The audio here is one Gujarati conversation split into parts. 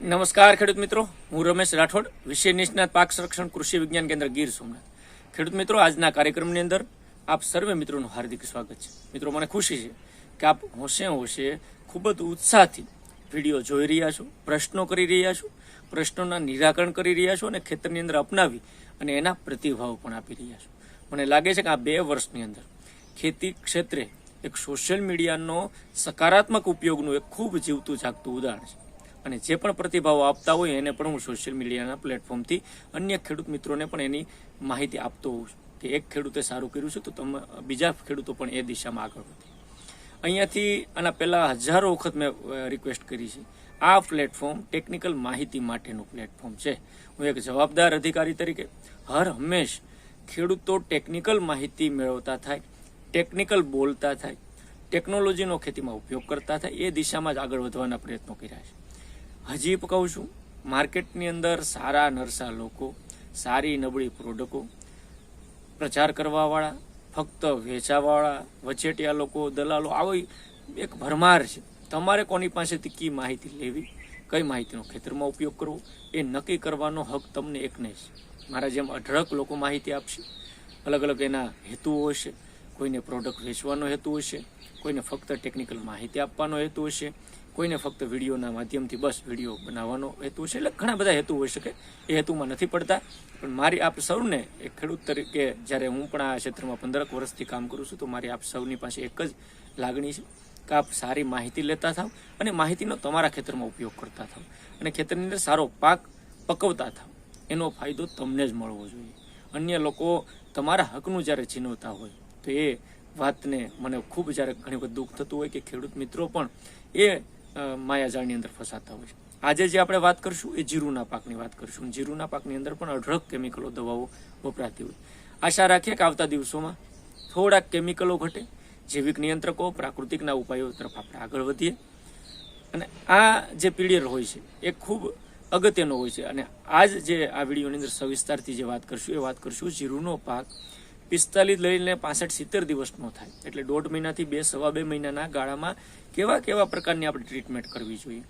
નમસ્કાર, ખેડૂત મિત્રો. હું રમેશ રાઠોડ, વિષય નિષ્ણાત પાક સંરક્ષણ કૃષિ વિજ્ઞાન કેન્દ્ર ગીર સોમનાથ. ખેડૂત મિત્રો, આજના કાર્યક્રમની અંદર આપ સર્વે મિત્રોનું હાર્દિક સ્વાગત છે. મિત્રો, મને ખુશી છે કે આપ હોશે હોશે ખૂબ જ ઉત્સાહથી વીડિયો જોઈ રહ્યા છો, પ્રશ્નો કરી રહ્યા છો, પ્રશ્નોના નિરાકરણ કરી રહ્યા છો અને ખેતરની અંદર અપનાવી અને એના પ્રતિભાવ પણ આપી રહ્યા છો. મને લાગે છે કે આ બે વર્ષની અંદર ખેતી ક્ષેત્રે એક સોશિયલ મીડિયાનો સકારાત્મક ઉપયોગનું એક ખૂબ જીવતું જાગતું ઉદાહરણ છે. અને જે પણ પ્રતિભાવો આપતા હોય એને પણ હું સોશિયલ મીડિયાના પ્લેટફોર્મથી અન્ય ખેડૂત મિત્રોને પણ એની માહિતી આપતો હોઉં છું કે એક ખેડૂતે સારું કર્યું છે તો તમે, બીજા ખેડૂતો પણ એ દિશામાં આગળ વધે. અહીંયાથી આના પહેલાં હજારો વખત મેં રિક્વેસ્ટ કરી છે. આ પ્લેટફોર્મ ટેકનિકલ માહિતી માટેનું પ્લેટફોર્મ છે. હું એક જવાબદાર અધિકારી તરીકે હર હંમેશ ખેડૂતો ટેકનિકલ માહિતી મેળવતા થાય ટેકનિકલ બોલતા થાય ટેકનોલોજીનો ખેતીમાં ઉપયોગ કરતા થાય, એ દિશામાં જ આગળ વધવાના પ્રયત્નો કર્યા છે. હજી કહું છું. માર્કેટની અંદર સારા નરસા લોકો, સારી નબળી પ્રોડક્ટો, પ્રચાર કરવાવાળા, ફક્ત વેચાવાળા, વચેટિયા લોકો, દલાલો, આવી એક ભરમાર છે. તમારે કોની પાસેથી કી માહિતી લેવી? કઈ માહિતીનો ખેતરમાં ઉપયોગ કરવો? એ નક્કી કરવાનો હક તમને એકને છે. મારા જેમ અઢળક લોકો માહિતી આપશે. અલગ અલગ એના હેતુઓ હશે. કોઈને પ્રોડક્ટ વેચવાનો હેતુ હશે, કોઈને ફક્ત ટેકનિકલ માહિતી આપવાનો હેતુ હશે, કોઈને ફક્ત વિડીયોના માધ્યમથી બસ વીડિયો બનાવવાનો હેતુ હશે. એટલે ઘણા બધા હેતુ હોઈ શકે, એ હેતુમાં નથી પડતા. પણ મારી આપ સૌને એક ખેડૂત તરીકે જ્યારે હું પણ આ ક્ષેત્રમાં પંદરક વર્ષથી કામ કરું છું, તો મારી આપ સૌની પાસે એક જ લાગણી છે કે આપ સારી માહિતી લેતા થાવ અને માહિતીનો તમારા ખેતરમાં ઉપયોગ કરતા થાવ અને ખેતરની અંદર સારો પાક પકવતા થાવ. એનો ફાયદો તમને જ મળવો જોઈએ. અન્ય લોકો તમારા હકનું જ્યારે છીનવતા હોય તો એ વાતને મને ખૂબ જ્યારે ઘણી વખત દુઃખ થતું હોય કે ખેડૂત મિત્રો પણ એ માયાજાળની અંદર ફસાતા હોય છે. આજે જે આપણે વાત કરશું એ જીરુના પાકની વાત કરશું. જીરુના પાકની અંદર પણ અઢળક કેમિકલો દવાઓ વપરાતી હોય. આશા રાખીએ કે આવતા દિવસોમાં થોડાક કેમિકલો ઘટે, જૈવિક નિયંત્રકો, પ્રાકૃતિકના ઉપાયો તરફ આપણે આગળ વધીએ. અને આ જે પીડિયર હોય છે એ ખૂબ અગત્યનો હોય છે. અને આજ જે આ વિડીયોની અંદર સવિસ્તારથી જે વાત કરશું એ વાત કરશું જીરુનો પાક પિસ્તાલીસ લઈને પાસઠ સિત્તેર દિવસનો થાય. એટલે દોઢ મહિનાથી બે, સવા બે મહિનાના ગાળામાં કેવા કેવા પ્રકારની આપણે ટ્રીટમેન્ટ કરવી જોઈએ?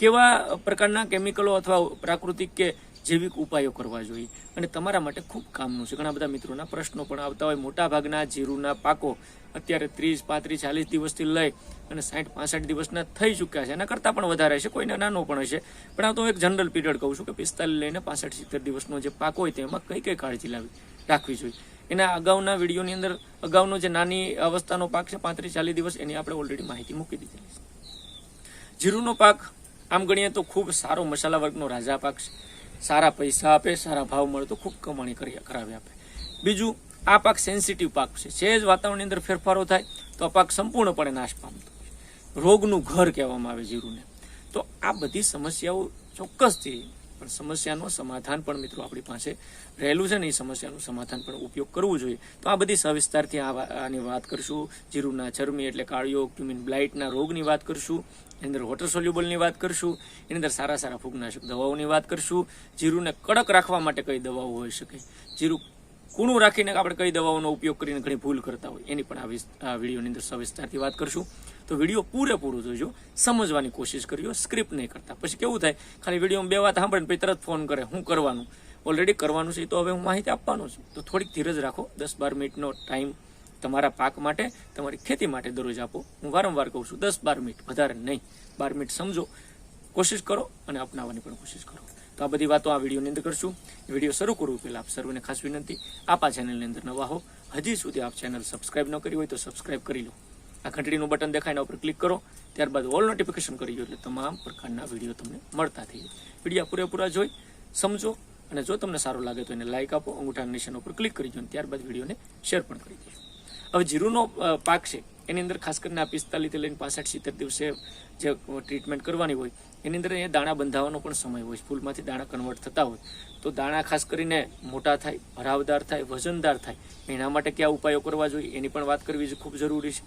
કેવા પ્રકારના કેમિકલો અથવા પ્રાકૃતિક કે જૈવિક ઉપાયો કરવા જોઈએ? અને તમારા માટે ખૂબ કામનું છે. ઘણા બધા મિત્રોના પ્રશ્નો પણ આવતા હોય. મોટા ભાગના જીરુના પાકો અત્યારે ત્રીસ, પાંત્રીસ, ચાલીસ દિવસથી લઈ અને સાઠ પાસઠ દિવસના થઈ ચૂક્યા છે. એના કરતાં પણ વધારે છે. કોઈને નાનો પણ હશે. પણ આ તો એક જનરલ પીરિયડ કહું છું કે પિસ્તાલીસ લઈને પાસઠ, સિત્તેર દિવસનો જે પાક હોય તેમાં કઈ કઈ કાળજી લાવી રાખવી જોઈએ? એના અગાઉના વિડીયોની અંદર, અગાઉનો જે નાની અવસ્થાનો પાક છે, પાંત્રીસ ચાલીસ દિવસ, એની આપણે ઓલરેડી માહિતી મૂકી દીધેલી છે. જીરુનો પાક, આમ ગણીએ તો ખૂબ સારો મસાલા વર્ગનો રાજા પાક છે. સારા પૈસા આપે, સારા ભાવ મળે તો ખૂબ કમાણી કરી, કરાવી આપે. બીજું, આ પાક સેન્સિટિવ પાક છે. સહેજ વાતાવરણની અંદર ફેરફારો થાય, તો આ પાક સંપૂર્ણપણે નાશ પામતો રોગનું ઘર કહેવામાં આવે જીરુને. તો આ બધી સમસ્યાઓ ચોક્કસથી પણ સમસ્યાનો સમાધાન પણ મિત્રો આપણી પાસે રહેલું છે ને એ સમસ્યાનું સમાધાન પણ ઉપયોગ કરવું જોઈએ. તો આ બધી સવિસ્તારથી આની વાત કરશું. જીરુના ચરમી એટલે કાળિયો ક્યુમિન બ્લાઇટના રોગની વાત કરશું. એની અંદર વોટર સોલ્યુબલની વાત કરશું. એની અંદર સારા સારા ફૂગનાશક દવાઓની વાત કરશું. જીરુને કડક રાખવા માટે કઈ દવાઓ હોઈ શકે? જીરું કૂણું રાખીને આપણે કઈ દવાઓનો ઉપયોગ કરીને ઘણી ભૂલ કરતા હોય, એની પણ આ વિડીયોની અંદર સવિસ્તારથી વાત કરશું. તો વીડિયો પૂરેપૂરું જોજો, સમજવાની કોશિશ કરજો સ્ક્રિપ્ટ નહીં કરતા. પછી કેવું થાય, ખાલી વિડીયોમાં બે વાત સાંભળે પછી તરત ફોન કરે, હું કરવાનું. ઓલરેડી કરવાનું છે, તો હવે હું માહિતી આપવાનો છું. તો થોડીક ધીરજ રાખો, દસ બાર મિનિટનો ટાઈમ તમારા પાક માટે, તમારી ખેતી માટે દરરોજ આપો. હું વારંવાર કહું છું, દસ બાર મિનિટ, વધારે નહીં. બાર મિનિટ સમજો, કોશિશ કરો અને અપનાવવાની પણ કોશિશ કરો. તો આ બધી વાતો આ વિડીયોની અંદર કરશું. વીડિયો શરૂ કરવું પહેલાં આપ સર્વને ખાસ વિનંતી. આપ આ ચેનલની અંદર નવા હો, હજી સુધી આપ ચેનલ સબસ્ક્રાઇબ ન કરી હોય તો સબસ્ક્રાઇબ કરી લો. આ ઘંટડીનું બટન દેખાય ઉપર ક્લિક કરો, ત્યારબાદ ઓલ નોટિફિકેશન કરી એટલે તમામ પ્રકારના વીડિયો તમને મળતા થઈ વિડીયા પૂરેપૂરા જોઈ, સમજો અને જો તમને સારું લાગે તો એને લાઇક આપો અંગૂઠા નિશાન ઉપર ક્લિક કરી દો ત્યારબાદ વિડીયોને શેર પણ કરી દેજો હવે જીરુનો પાક છે. એની અંદર ખાસ કરીને આ પિસ્તાલીસથી લઈને પાસઠ સિત્તેર દિવસે જે ટ્રીટમેન્ટ કરવાની હોય, એની અંદર એ દાણા બંધાવવાનો પણ સમય હોય છે. ફૂલમાંથી દાણા કન્વર્ટ થતા હોય તો દાણા ખાસ કરીને મોટા થાય, ભરાવદાર થાય, વજનદાર થાય, એના માટે કયા ઉપાયો કરવા જોઈએ એની પણ વાત કરવી ખૂબ જરૂરી છે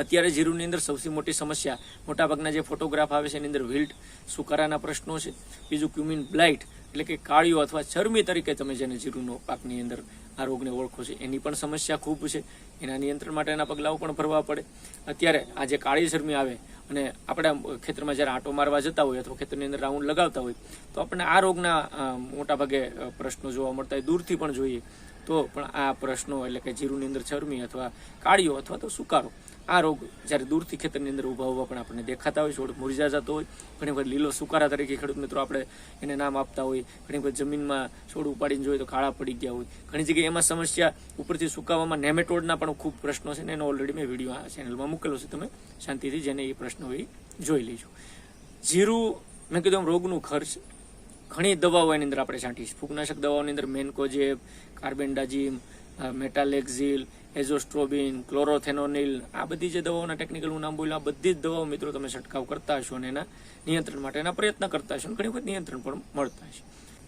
અત્યારે જીરુની અંદર સૌથી મોટી સમસ્યા મોટાભાગના જે ફોટોગ્રાફ આવે છે એની અંદર વિલ્ટ સુકારાના પ્રશ્નો છે બીજું ક્યુમિન બ્લાઇટ એટલે કે કાળીઓ અથવા ચરમી તરીકે તમે જેને જીરુનો પાકની અંદર આ રોગને ઓળખો છો એની પણ સમસ્યા ખૂબ છે. એના નિયંત્રણ માટેના પગલાઓ પણ ભરવા પડે. અત્યારે આ જે કાળી ચરમી આવે અને આપણે ખેતરમાં જ્યારે આંટો મારવા જતા હોય અથવા ખેતરની અંદર રાઉન્ડ લગાવતા હોય તો આપણને આ રોગના અ, મોટા ભાગે અ, પ્રશ્નો જોવા મળતા હોય દૂરથી પણ જોઈએ. તો પણ આ પ્રશ્નો એટલે કે જીરુની અંદર ચરમી અથવા કાળીઓ અથવા તો સુકારો આ રોગ જ્યારે દૂરથી ખેતરની અંદર ઊભા હોવા પણ આપણને દેખાતા હોય છોડ મુરઝા જતો હોય. ઘણી વખત લીલો સુકારા તરીકે ખેડૂત મિત્રો આપણે એને નામ આપતા હોય. ઘણી વખત જમીનમાં છોડ ઉપાડીને જોઈએ તો કાળા પડી ગયા હોય. ઘણી જગ્યાએ એમાં સમસ્યા ઉપરથી સુકાવામાં નેમેટોડના પણ ખૂબ પ્રશ્નો છે ને એનો ઓલરેડી મેં વીડિયો આ ચેનલમાં મૂકેલો છે. તમે શાંતિથી જેને એ પ્રશ્નો એ જોઈ લેજો. જીરું, મેં કીધું એમ રોગનું ખર્ચ ઘણી દવાઓ એની અંદર આપણે છાંટીએ છીએ. ફૂગનાશક દવાઓની અંદર mancozeb, carbendazim metalaxyl azoxystrobin, chlorothalonil, આ બધી જે દવાઓના ટેકનિકલ હું નામ બોલ્યું, આ બધી જ દવાઓ મિત્રો તમે છંટકાવ કરતા હશો અને એના નિયંત્રણ માટેના પ્રયત્ન કરતા હશો અને ઘણી વખત નિયંત્રણ પણ મળતા હશે.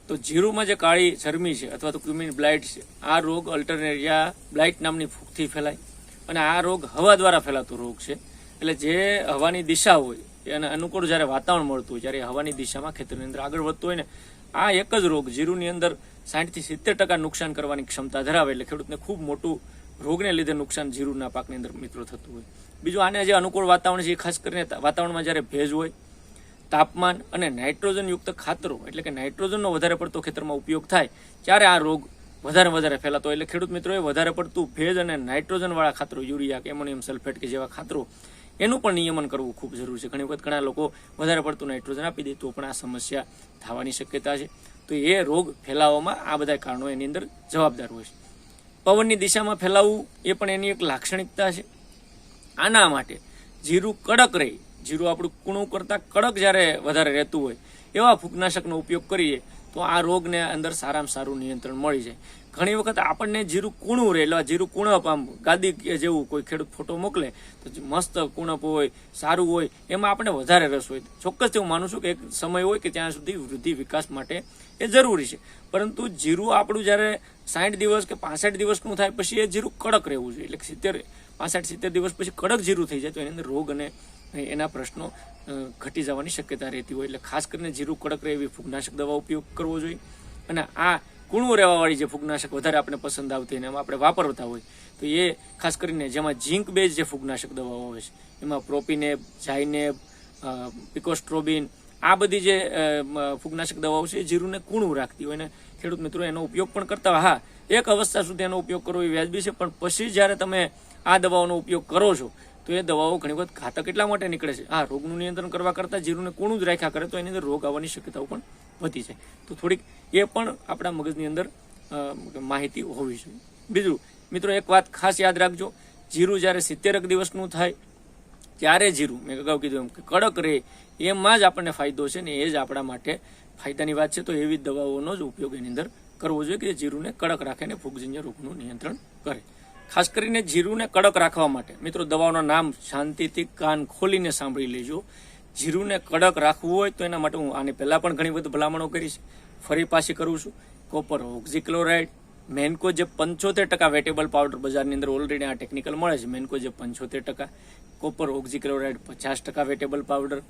તો જીરુમાં જે કાળી ચરમી છે અથવા તો ક્યુમિન બ્લાઇટ છે, આ રોગ અલ્ટરનેરિયા બ્લાઇટ નામની ફૂગથી ફેલાય અને આ રોગ હવા દ્વારા ફેલાતો રોગ છે. એટલે જે હવાની દિશા હોય એને અનુકૂળ જ્યારે વાતાવરણ મળતું હોય જ્યારે હવાની દિશામાં ખેતરની અંદર આગળ વધતું હોય ને, આ એક જ રોગ જીરુની અંદર સાઠથી સિત્તેર ટકા નુકસાન કરવાની ક્ષમતા ધરાવે એટલે ખેડૂતને ખૂબ મોટું રોગને લીધે નુકસાન જીરુના પાકની અંદર મિત્રો થતું હોય. બીજું આને જે અનુકૂળ વાતાવરણ છે, એ ખાસ કરીને વાતાવરણમાં જ્યારે ભેજ હોય, તાપમાન અને નાઇટ્રોજન યુક્ત ખાતરો, એટલે કે નાઇટ્રોજનનો વધારે પડતો ખેતરમાં ઉપયોગ થાય, ત્યારે આ રોગ વધારે વધારે ફેલાતો એટલે ખેડૂત મિત્રોએ વધારે પડતું ભેજ અને નાઇટ્રોજનવાળા ખાતરો, યુરિયા કે એમોનિયમ સલ્ફેટ કે જેવા ખાતરો, એનું પણ નિયમન કરવું ખૂબ જરૂરી છે. ઘણી વખત ઘણા લોકો વધારે પડતું નાઇટ્રોજન આપી દે, તો પણ આ સમસ્યા થવાની શક્યતા છે. તો એ રોગ ફેલાવવામાં આ બધા કારણો એની અંદર જવાબદાર હોય છે. પવનની દિશામાં ફેલાવવું એ પણ એની એક લાક્ષણિકતા છે. આના માટે જીરું કડક રહે. જીરું આપણું કૂણું કરતાં કડક જ્યારે વધારે રહેતું હોય એવા ફૂગનાશકનો ઉપયોગ કરીએ તો આ રોગને અંદર સારામાં સારું નિયંત્રણ મળી જાય. ઘણી વખત આપણને જીરું કૂણું રહે, એટલે જીરું કૂણપ આમ ગાદી જેવું કોઈ ખેડૂત ફોટો મોકલે, તો મસ્ત કૂણપ હોય, સારું હોય, એમાં આપણે વધારે રસ હોય. ચોક્કસ હું માનું છું કે એક સમય હોય કે ત્યાં સુધી વૃદ્ધિ વિકાસ માટે એ જરૂરી છે. પરંતુ જીરું આપણું જ્યારે સાઠ દિવસ કે પાસઠ દિવસનું થાય પછી એ જીરું કડક રહેવું જોઈએ. એટલે સિત્તેર, પાસઠ સિત્તેર દિવસ પછી કડક જીરું થઈ જાય, તો એની અંદર રોગ અને એના પ્રશ્નો ઘટી જવાની શક્યતા રહેતી હોય. એટલે ખાસ કરીને જીરું કડક રહે એવી ફૂગનાશક દવા ઉપયોગ કરવો જોઈએ. અને આ કૂણું રહેવાવાળી જે ફૂગનાશક વધારે આપણે પસંદ આવતી અને એમાં આપણે વાપરતા હોય, તો એ ખાસ કરીને જેમાં ઝીંક બેઝ જે ફૂગનાશક દવાઓ હોય છે, એમાં પ્રોપીનેબ જાઇનેબ પિકોસ્ટ્રોબિન, આ બધી જે ફૂગનાશક દવાઓ છે એ જીરુને કૂણું રાખતી હોય. અને ખેડૂત મિત્રો એનો ઉપયોગ પણ કરતા હા, એક અવસ્થા સુધી એનો ઉપયોગ કરવો એ વ્યાજબી છે, પણ પછી જ્યારે તમે આ દવાઓનો ઉપયોગ કરો છો તો એ દવાઓ ઘણી વખત ઘાતક એટલા માટે નીકળે છે. આ રોગનું નિયંત્રણ કરવા કરતાં જીરુને કોણું જ રાખ્યા કરે તો એની અંદર રોગ આવવાની શક્યતાઓ પણ વધી જાય. તો થોડીક એ પણ આપણા મગજની અંદર માહિતી હોવી જોઈએ. બીજું, મિત્રો, એક વાત ખાસ યાદ રાખજો. જીરું જ્યારે સિત્તેરક દિવસનું થાય, ત્યારે જીરું, મેં અગાઉ કીધું એમ કે કડક રહે, એમાં જ આપણને ફાયદો છે ને એ જ આપણા માટે ફાયદાની વાત છે. તો એવી દવાઓનો જ ઉપયોગ એની અંદર કરવો જોઈએ કે જીરુને કડક રાખે ને ફૂગજન્ય રોગનું નિયંત્રણ કરે. ખાસ કરીને જીરુને કડક રાખવા માટે. મિત્રો, દવાઓના નામ શાંતિથી કાન ખોલીને સાંભળી લેજો. જીરુને કડક રાખવું હોય તો એના માટે હું આની પહેલા પણ ઘણી બધી ભલામણો કરીશ ફરી પાછી કરું છું. કોપર ઓક્ઝીક્લોરાઇડ, મેન્કો જે પંચોતેર ટકા વેટેબલ પાવડર બજારની અંદર ઓલરેડી આ ટેકનિકલ મળે છે. મેન્કો જે પંચોતેર ટકા, કોપર ઓક્ઝીક્લોરાઇડ પચાસ ટકા વેટેબલ પાવડર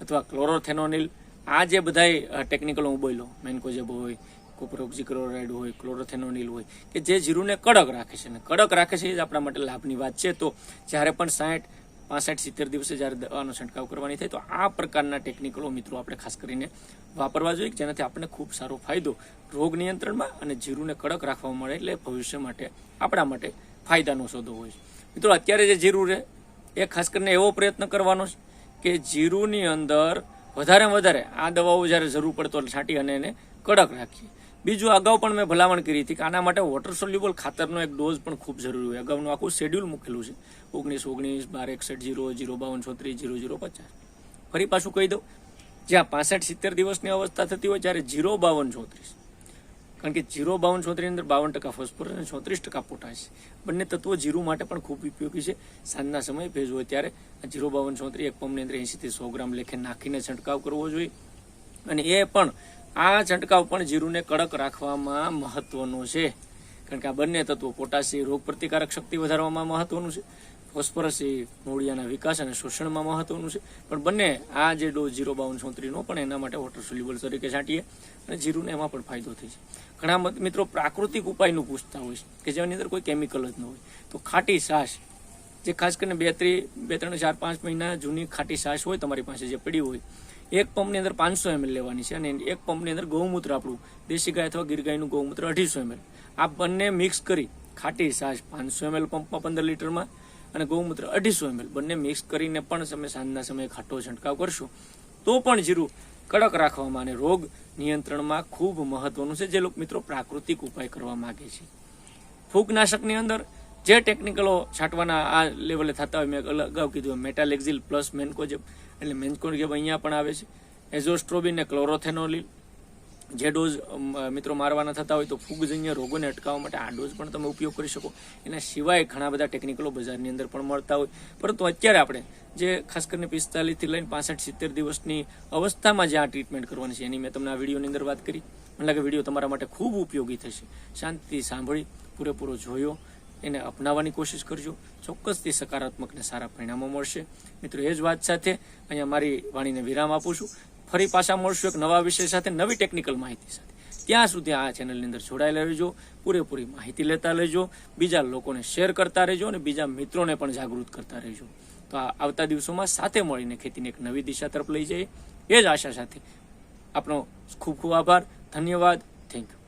અથવા ક્લોરોથેનોનિલ. આ જે બધાય ટેકનિકલ હું બોલ્યો. મેન્કોજેબ હોય. કોપર ક્લોરાઇડ હોય, ક્લોરોથેનોનિલ હોય, કે જે જીરુને કડક રાખે છે. અને કડક રાખે છે એ જ આપણા માટે લાભની વાત છે. તો જ્યારે પણ સાઠ, પાસઠ, સિત્તેર દિવસે જ્યારે દવાનો છંટકાવ કરવાની થાય, તો આ પ્રકારના ટેકનિકલો મિત્રો આપણે ખાસ કરીને વાપરવા જોઈએ જેનાથી આપણને ખૂબ સારો ફાયદો રોગ નિયંત્રણમાં અને જીરુને કડક રાખવા મળે એટલે ભવિષ્ય માટે, આપણા માટે ફાયદાનો સોદો હોય છે. મિત્રો, અત્યારે જે જીરું રહે એ ખાસ કરીને એવો પ્રયત્ન કરવાનો છે કે જીરુની અંદર વધારે વધારે આ દવાઓ જ્યારે જરૂર પડતો છાંટી અને એને કડક રાખીએ. બીજું અગાઉ પણ મેં ભલામણ કરી હતી કે આના માટે વોટર સોલ્યુબલ ખાતરનો એક ડોઝ પણ ખૂબ જરૂરી હોય. અગાઉનું આખું શેડ્યુલ મૂકેલું છે. ઓગણીસ ઓગણીસ, બાર, એકસઠ, જીરો જીરો, બાવન, છોત્રીસ, જીરો જીરો, પચાસ. ફરી પાછું કહી દઉં, જ્યાં પાસઠ, સિત્તેર દિવસની અવસ્થા થતી હોય ત્યારે જીરો, બાવન ચોત્રીસ કારણ કે જીરો, બાવન ચોત્રીસની અંદર બાવન ટકા ફોસ્ફરસ અને ચોત્રીસ ટકા પોટાશ બંને તત્વો જીરું માટે પણ ખૂબ ઉપયોગી છે. સાંજના સમયે ભેજ હોય ત્યારે જીરો, બાવન ચોત્રીસ એક પંપની અંદર એંશીથી સો ગ્રામ લેખે નાખીને છંટકાવ કરવો જોઈએ. અને એ પણ આ છંટકાવ પણ જીરુને કડક રાખવામાં મહત્વનો છે. કારણ કે આ બંને તત્વો પોટાશી રોગ પ્રતિકારક શક્તિ વધારવામાં મહત્વનું છે. ફોસ્ફરસ એ મૂળિયાના વિકાસ અને શોષણમાં મહત્વનું છે. પણ બંને આ જે ડોઝ જીરો બાવન ચોત્રીસનો પણ એના માટે વોટર સોલ્યુબલ તરીકે છાંટીએ અને જીરુને એમાં પણ ફાયદો થઈ છે. ઘણા મત- મિત્રો પ્રાકૃતિક ઉપાયનું પૂછતા હોય છે કે જેની અંદર કોઈ કેમિકલ જ ન હોય. તો ખાટી સાસ, જે ખાસ કરીને બે ત્રણ બે ત્રણ, ચાર, પાંચ મહિના જૂની ખાટી સાસ હોય તમારી પાસે જે પડી હોય એક પંપની અંદર પાંચસો એમએલ લેવાની છે અને એક પંપની અંદર ગૌમૂત્ર આપણું, દેશી ગાય અથવા ગીર ગાયનું ગૌમૂત્ર અઢીસો એમએલ આ બંને મિક્સ કરી ખાટી સાજ પાંચસો એમએલ પંપમાં પંદર લીટરમાં અને ગૌમૂત્ર અઢીસો એમએલ બંને મિક્સ કરીને પણ તમે સાંજના સમયે ખાટો છંટકાવ કરશો. તો પણ જીરું કડક રાખવામાં અને રોગ નિયંત્રણમાં ખૂબ મહત્વનું છે. જે લોકો, મિત્રો, પ્રાકૃતિક ઉપાય કરવા માંગે છે. ફૂગનાશકની અંદર જે ટેકનિકલો છાંટવાના આ લેવલે થતા હોય, મેં અગાઉ કીધું મેટાલેક્ઝિલ પ્લસ મેન્કોજેબ એટલે મેન્કોજેબ અહીંયા પણ આવે છે. એઝોસ્ટ્રોબિન ને ક્લોરોથેનોલિલ જે ડોઝ મિત્રો મારવાના થતા હોય તો ફૂગજન્ય રોગોને અટકાવવા માટે આ ડોઝ પણ તમે ઉપયોગ કરી શકો. એના સિવાય ઘણા બધા ટેકનિકલો બજારની અંદર પણ મળતા હોય. પરંતુ અત્યારે આપણે જે ખાસ કરીને પિસ્તાલીસથી લઈને પાસઠ સિત્તેર દિવસની અવસ્થામાં જે આ ટ્રીટમેન્ટ કરવાની છે. એની મેં તમને આ વિડીયોની અંદર વાત કરી. મને લાગે વીડિયો તમારા માટે ખૂબ ઉપયોગી થશે. શાંતિથી સાંભળી, પૂરેપૂરો જોયો. એને અપનાવવાની કોશિશ કરજો. ચોક્કસથી સકારાત્મક ને સારા પરિણામો મળશે. મિત્રો, એ જ વાત સાથે અહીંયા મારી વાણીને વિરામ આપું છું. ફરી પાછા મળશું એક નવા વિષય સાથે, નવી ટેકનિકલ માહિતી સાથે. ત્યાં સુધી આ ચેનલની અંદર જોડાયેલા રહેજો, પૂરેપૂરી માહિતી લેતા રહેજો, બીજા લોકોને શેર કરતા રહેજો અને બીજા મિત્રોને પણ જાગૃત કરતા રહેજો. તો આવતા દિવસોમાં સાથે મળીને ખેતીને એક નવી દિશા તરફ લઈ જઈએ. એ જ આશા સાથે આપણો ખૂબ ખૂબ આભાર. ધન્યવાદ. Thank you